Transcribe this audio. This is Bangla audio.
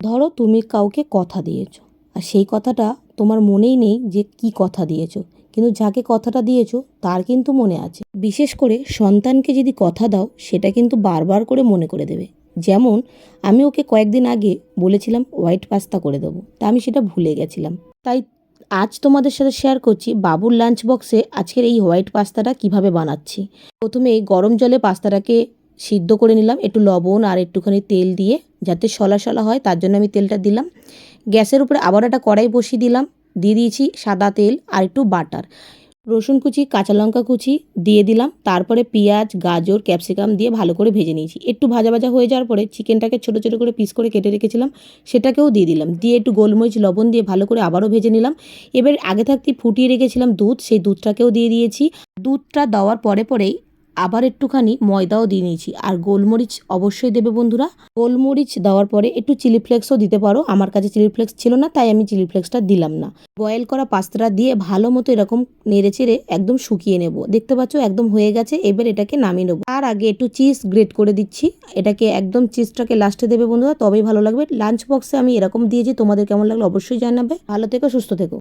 ধরো তুমি কাউকে কথা দিয়েছ, আর সেই কথাটা তোমার মনেই নেই যে কি কথা দিয়েছ, কিন্তু যাকে কথাটা দিয়েছ তার কিন্তু মনে আছে। বিশেষ করে সন্তানকে যদি কথা দাও, সেটা কিন্তু বারবার করে মনে করে দেবে। যেমন, আমি ওকে কয়েকদিন আগে বলেছিলাম হোয়াইট পাস্তা করে দেবো, তা আমি সেটা ভুলে গেছিলাম। তাই আজ তোমাদের সাথে শেয়ার করছি বাবুর লাঞ্চ বক্সে আজকের এই হোয়াইট পাস্তাটা কীভাবে বানাচ্ছি। প্রথমে গরম জলে পাস্তাটাকে সিদ্ধ করে নিলাম, একটু লবণ আর একটুখানি তেল দিয়ে, যাতে সলা সলা হয়, তার জন্য আমি তেলটা দিলাম। গ্যাসের উপরে আবার একটা কড়াই বসিয়ে দিলাম, দিয়ে দিয়েছি সাদা তেল আর একটু বাটার। রসুন কুচি, কাঁচা লঙ্কা কুচি দিয়ে দিলাম, তারপরে পেঁয়াজ, গাজর, ক্যাপসিকাম দিয়ে ভালো করে ভেজে নিয়েছি। একটু ভাজা ভাজা হয়ে যাওয়ার পরে চিকেনটাকে ছোটো ছোটো করে পিস করে কেটে রেখেছিলাম, সেটাকেও দিয়ে দিলাম। দিয়ে একটু গোলমরিচ, লবণ দিয়ে ভালো করে আবারও ভেজে নিলাম। এবার আগে থাকতে ফুটিয়ে রেখেছিলাম দুধ, সেই দুধটাকেও দিয়ে দিয়েছি। দুধটা দেওয়ার পরে পরেই আবার একটুখানি ময়দাও দিয়ে নিয়েছি। আর গোলমরিচ অবশ্যই দেবে বন্ধুরা। গোলমরিচ দেওয়ার পরে একটু চিলি ফ্লেক্সও দিতে পারো। আমার কাছে চিলি ফ্লেক্স ছিল না, তাই আমি চিলি ফ্লেক্সটা দিলাম না। বয়েল করা পাস্তাটা দিয়ে ভালো মতো এরকম নেড়ে চেড়ে একদম শুকিয়ে নেব। দেখতে পাচ্ছ একদম হয়ে গেছে, এবার এটাকে নামিয়ে নেব। তার আগে একটু চিজ গ্রেট করে দিচ্ছি। এটাকে একদম চিজটাকে লাস্টে দেবে বন্ধুরা, তবেই ভালো লাগবে। লাঞ্চ বক্সে আমি এরকম দিয়েছি, তোমাদের কেমন লাগল অবশ্যই জানাবে। ভালো থেকো, সুস্থ থেকো।